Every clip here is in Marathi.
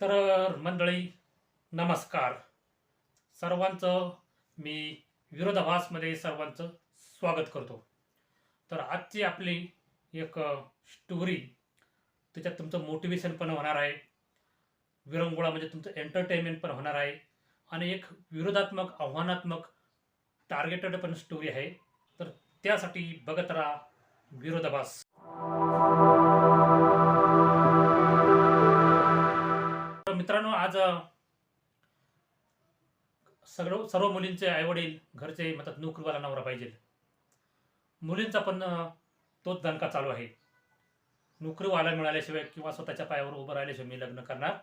तर मंडळी नमस्कार. सर्वांचं मी विरोधाभासमध्ये सर्वांचं स्वागत करतो. तर आजची आपली एक स्टोरी त्याच्यात तुमचं मोटिवेशन पण होणार आहे. विरंगुळा म्हणजे तुमचं एंटरटेनमेंट पण होणार आहे. आणि एक विरोधात्मक आव्हानात्मक टार्गेटेड पण स्टोरी आहे. तर त्यासाठी बघत राहा विरोधाभास. मित्रांनो आज सगळं सर्व मुलींचे आईवडील घरचे म्हणतात नोकरीवाला नवरा पाहिजे. मुलींचा पण तोच दणका चालू आहे. नोकरीवाला मिळाल्याशिवाय किंवा स्वतःच्या पायावर उभं राहिल्याशिवाय मी लग्न करणार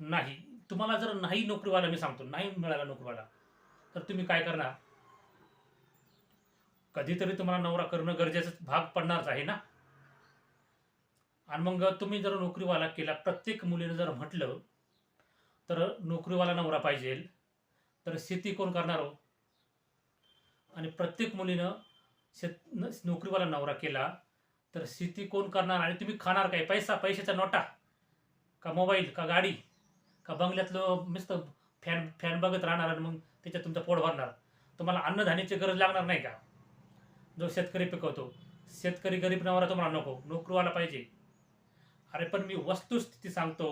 नाही. तुम्हाला जर नाही नोकरीवाला मी सांगतो नाही मिळाला नोकरीवाला तर तुम्ही काय करणार? कधीतरी तुम्हाला नवरा करणं गरजेचं भाग पडणारच आहे ना? आणि मग तुम्ही जर नोकरीवाला केला प्रत्येक मुलीनं जर म्हटलं तर नोकरीवाला नवरा पाहिजे. तर शेती कोण करणार हो? आणि प्रत्येक मुलीनं शेत न- नोकरीवाला नवरा केला तर शेती कोण करणार? आणि तुम्ही खाणार काय? पैसा पैशाचा नोटा? का मोबाईल का गाडी? का बंगल्यातलं नुसतं फॅन फॅन बघत राहणार आणि मग त्याच्यात तुमचं पोट भरणार? तुम्हाला अन्नधान्याची गरज लागणार नाही का? जो शेतकरी पिकवतो. शेतकरी गरीब नवरा तुम्हाला नको. नोकरीवाला पाहिजे. अरे पण मी वस्तुस्थिती सांगतो.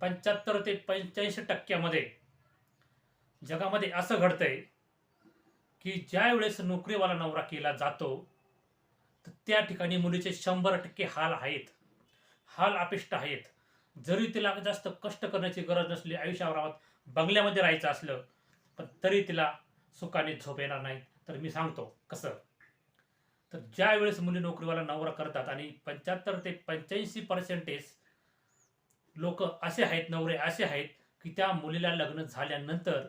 पंच्याहत्तर ते पंच्याऐंशी टक्क्यामध्ये जगामध्ये असं घडतंय की ज्या वेळेस नोकरीवाला नवरा केला जातो तर त्या ठिकाणी मुलीचे शंभर टक्के हाल आहेत. हाल अपिष्ट आहेत. जरी तिला जास्त कष्ट करण्याची गरज नसली आयुष्यावर बंगल्यामध्ये राहायचं असलं पण तरी तिला सुखाने झोप येणार नाही. तर मी सांगतो कसं? तर ज्या वेळेस मुली नोकरीवाला नवरा करतात आणि पंच्याहत्तर ते पंच्याऐंशी पर्सेंटेज लोक असे आहेत नवरे असे आहेत की त्या मुलीला लग्न झाल्यानंतर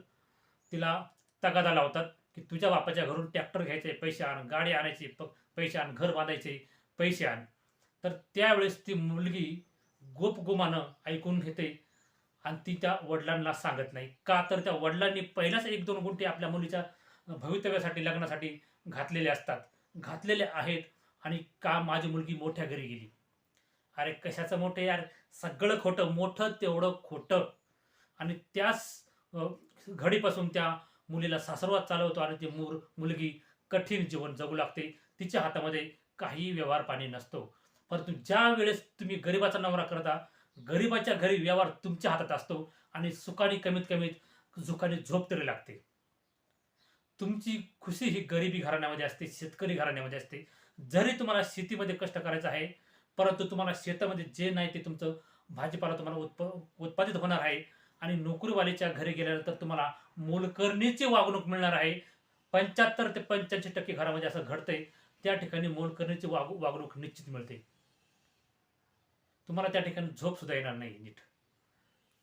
तिला तगादा लावतात की तुझ्या बापाच्या घरून ट्रॅक्टर घ्यायचे पैसे आण गाडी आणायची प पैसे आण घर बांधायचे पैसे आण. तर त्यावेळेस ती मुलगी गोपगुमानं ऐकून घेते आणि ती त्या वडिलांना सांगत नाही. का तर त्या वडिलांनी पहिलाच एक दोन गुंठे आपल्या मुलीच्या भवितव्यासाठी लग्नासाठी घातलेले असतात. घातलेले आहेत आणि का माझी मुलगी मोठ्या घरी गेली? अरे कशाचं मोठं यार? सगळं खोटं मोठं तेवढं खोटं. आणि त्याच घडीपासून त्या मुलीला सासरवाद चालवतो आणि ती मूर मुलगी कठीण जीवन जगू लागते. तिच्या हातामध्ये काही व्यवहार पाणी नसतो. परंतु ज्या वेळेस तुम्ही गरिबाचा नवरा करता गरिबाच्या घरी व्यवहार तुमच्या हातात असतो आणि सुखाने कमीत कमीत झुकाने झोप तरी लागते. तुमची खुशी ही गरिबी घराण्यामध्ये असते शेतकरी घराण्यामध्ये असते. जरी तुम्हाला शेतीमध्ये कष्ट करायचं आहे परंतु तुम्हाला शेतामध्ये जे नाही ते तुमचं भाजीपाला तुम्हाला उत्प उत्पादित होणार आहे. आणि नोकरीवालीच्या घरी गेल्यानंतर तुम्हाला मोलकरणीची वागणूक मिळणार आहे. पंच्याहत्तर ते पंच्याऐंशी टक्के घरामध्ये असं घडतंय. त्या ठिकाणी मोलकरणीची वाग वागणूक निश्चित मिळते. तुम्हाला त्या ठिकाणी झोप सुद्धा येणार नाही नीट.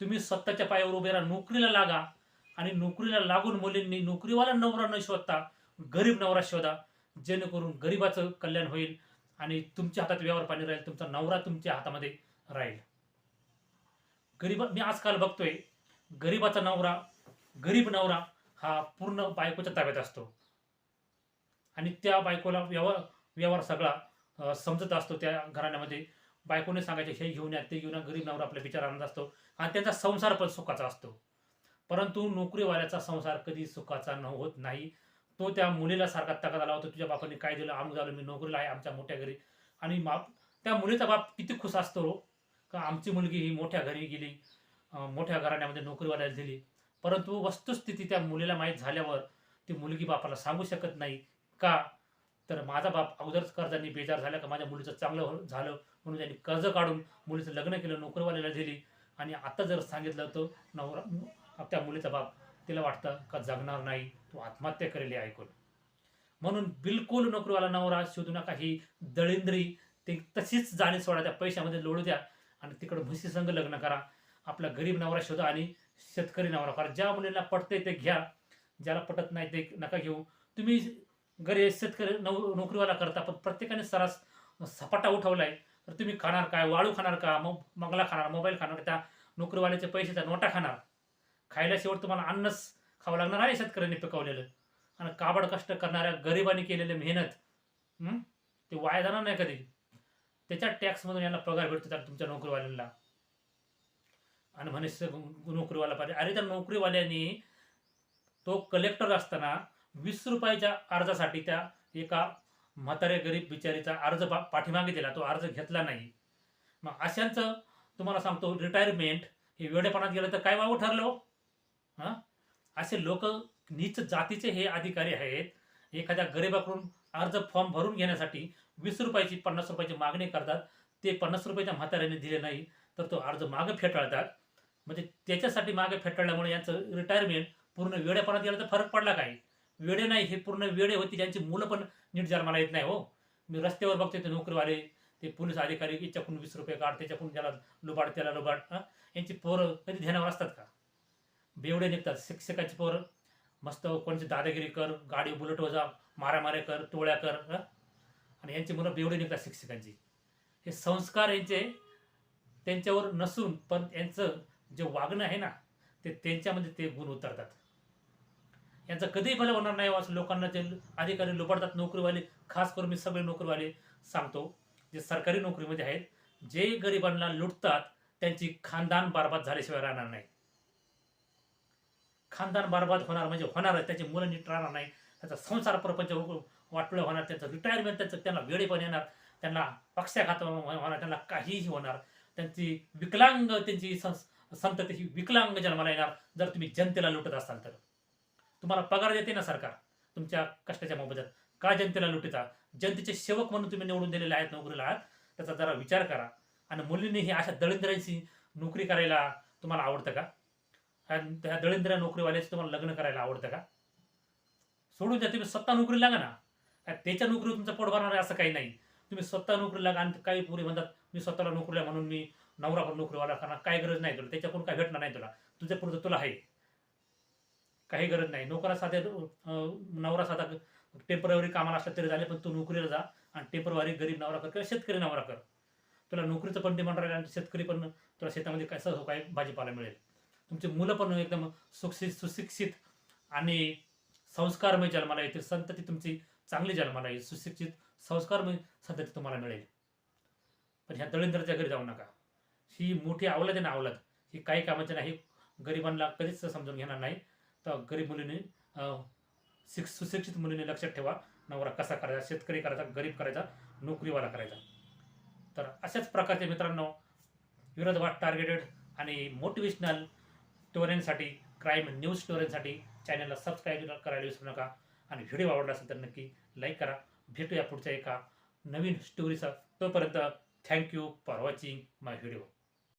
तुम्ही स्वतःच्या पायावर उभे राहा नोकरीला लागा. आणि नोकरीला लागून मुलींनी नोकरीवाला नवरा न शोधता गरीब नवरा शोधा जेणेकरून गरीबाचं कल्याण होईल आणि तुमच्या हातात व्यवहार पाणी राहील तुमचा नवरा तुमच्या हातामध्ये राहील. गरीब मी आजकाल बघतोय गरीबाचा नवरा गरीब नवरा हा पूर्ण बायकोच्या ताब्यात असतो. आणि त्या बायकोला व्यवहार व्यवहार सगळा समजत असतो त्या घराण्यामध्ये. बायकोने सांगायचे हे घेऊन या ते घेऊन या. गरीब नवरा आपल्या विचार आणत असतो. आणि त्यांचा संसार पण सुखाचा असतो. परंतु नोकरीवाल्याचा संसार कधी सुखाचा न होत नाही. तो त्या मुलीला सारखा तगादा लावतो तुझ्या बापाने काय दिलं? आम झालं मी नोकरीला आहे आमच्या मोठ्या घरी. आणि बाप त्या मुलीचा बाप किती खुश असतो रो. का आमची मुलगी ही मोठ्या घरी गेली मोठ्या घराण्यामध्ये नोकरीवाल्याला दिली. परंतु वस्तुस्थिती त्या मुलीला माहीत झाल्यावर ती मुलगी बापाला सांगू शकत नाही. का? तर माझा बाप अगोदरच कर्जांनी बेजार झाला का? माझ्या मुलीचं चांगलं हो- झालं. म्हणून त्यांनी कर्ज काढून मुलीचं लग्न केलं नोकरीवाल्याला दिली. आणि आता जर सांगितलं तर नवरा त्या मुलीचा बाप तिला वाटतं का जगणार नाही तो आत्महत्या करेल हे ऐकून म्हणून बिलकुल नोकरीवाला नवरा शोधू नका ही दळिंद्री. ते तशीच जाणी सोडा त्या पैशामध्ये लोळू द्या आणि तिकडं म्हशी संघ लग्न करा. आपला गरीब नवरा शोधा आणि शेतकरी नवरा करा. ज्या मुलीला पटते ते घ्या. ज्याला पटत नाही ते नका घेऊ. तुम्ही गरीब शेतकरी नव नोकरीवाला करता पण प्रत्येकाने सरास सपाटा उठवलाय. तर तुम्ही खाणार काय? वाळू खाणार का? मग मंगला खाणार मोबाईल खाणार त्या नोकरीवाल्याचे पैसे त्या नोटा खाणार. खायला शेवट तुम्हाला अन्नच खावं लागणार आहे शेतकऱ्यांनी पिकवलेलं. आणि काबड कष्ट करणाऱ्या गरिबांनी केलेले मेहनत ते वाया जाणार नाही कधी. त्याच्या टॅक्समधून यांना पगार भेटतो त्या तुमच्या नोकरीवाल्याला आणि म्हणे नोकरीवाला पाहिजे अरे त्या नोकरीवाल्याने तो कलेक्टर असताना वीस रुपयाच्या अर्जासाठी त्या एका म्हाताऱ्या गरीब बिचारीचा अर्ज पा पाठीमागे दिला. तो अर्ज घेतला नाही. मग अशांचं तुम्हाला सांगतो रिटायरमेंट हे वेडेपणात गेलं तर काय वावं ठरलं? हां? असे लोक नीच जातीचे हे अधिकारी आहेत. एखाद्या गरीबाकडून अर्ज फॉर्म भरून घेण्यासाठी वीस रुपयाची पन्नास रुपयाची मागणी करतात. ते पन्नास रुपयाच्या म्हाताऱ्याने दिले नाही तर तो अर्ज मागे फेटाळतात. म्हणजे त्याच्यासाठी मागे फेटाळल्यामुळे यांचं रिटायरमेंट पूर्ण वेडेपणात गेलं तर फरक पडला काय वेडे नाही हे पूर्ण वेडे होती ज्यांची मुलं पण नीट जन्माला येत नाही हो. मी रस्त्यावर बघते ते नोकरीवाले ते पोलीस अधिकारी याच्याकडून वीस रुपये काढ त्याच्याकडून ज्याला लुबाड त्याला लुबाड यांची पोरं कधी ध्यानावर असतात का? बेवडे निघतात. शिक्षकाची पोरं. मस्त कोणची दादागिरी कर गाडी बुलेट वजा मारामाऱ्या कर टोळ्या कर आणि यांची मुलं बेवडे निघतात शिक्षकांची. हे संस्कार यांचे त्यांच्यावर नसून पण यांचं जे वागणं आहे ना ते त्यांच्यामध्ये ते गुण उतरतात. यांचं कधीही भलं होणार नाही हो, असं लोकांना जे अधिकारी लुबाडतात नोकरीवाले खास करून मी सगळे नोकरीवाले सांगतो जे सरकारी नोकरीमध्ये आहेत जे गरिबांना लुटतात त्यांची खानदान बरबाद झाल्याशिवाय राहणार नाही. खानदान बरबाद होणार म्हणजे होणारच त्याची मुलं नीट राहणार नाही त्याचा संसार प्रपंच वाटलं होणार त्याचं रिटायरमेंट त्याचं त्यांना वेळे पण येणार त्यांना पक्षाघात होणार त्यांना काहीही होणार. त्यांची विकलांग त्यांची संत संतती ही विकलांग जन्माला येणार जर तुम्ही जनतेला लुटत असाल तर. तुम्हाला पगार देते ना सरकार तुमच्या कष्टाच्या मोबदल्यात. का जनतेला लुटता? जनतेचे सेवक म्हणून तुम्ही निवडून दिलेले आहेत नोकरीला आहात त्याचा जरा विचार करा. आणि मुलींनी ही अशा दळिंद्रांची नोकरी करायला तुम्हाला आवडतं का? ह्या- त्या दळिंद्र नोकरीवाल्याचं तुम्हाला लग्न करायला आवडतं का? सोडून द्या तुम्ही स्वतः नोकरी लागा ना. त्याच्या नोकरीवर तुमचं पोट भरणार आहे असं काही नाही. तुम्ही स्वतः नोकरी लागा आणि काही पुरी म्हणतात मी स्वतःला नोकरीला म्हणून मी नवरा पण नोकरीवाला करणार काय गरज नाही तुला त्याच्याकडून काय भेटणार नाही तुला. तुझ्या पुढचं तुला आहे. काही गरज नाही. नोकरा साध्या नवरा साधा टेंपररी कामाला असला तरी झाले पण तू नोकरीला जा आणि टेंपररी गरीब नवरा कर किंवा शेतकरी नवरा कर. तुला नोकरीचं पण डिमांड राहील आणि शेतकरी पण तुला शेतामध्ये काय सहज काय भाजीपाला मिळेल. तुमची मुलं पण एकदम सुशिक्षित सुशिक्षित आणि संस्कारमय जन्माला येतील. संतती तुमची चांगली जन्माला येईल. सुशिक्षित संस्कारमय संतती तुम्हाला मिळेल. पण ह्या दळिंद्राच्या घरी जाऊ नका. ही मोठी आवलाद आहे ना आवलाद ही काही कामाची नाही. गरिबांना कधीच समजून घेणार नाही. तर गरीब मुलीने शिक सुशिक्षित मुलीने लक्षात ठेवा. नवरा कसा करायचा? शेतकरी करायचा? गरीब करायचा? नोकरीवाला करायचा? तर अशाच प्रकारचे मित्रांनो विरोधवाद टार्गेटेड आणि मोटिवेशनल स्टोऱ्यांसाठी क्राईम न्यूज स्टोऱ्यांसाठी चॅनलला सबस्क्राईब करायला विसरू नका. आणि व्हिडिओ आवडला असेल तर नक्की लाईक करा. भेटूया पुढच्या एका नवीन स्टोरीचा तोपर्यंत thank you for watching my video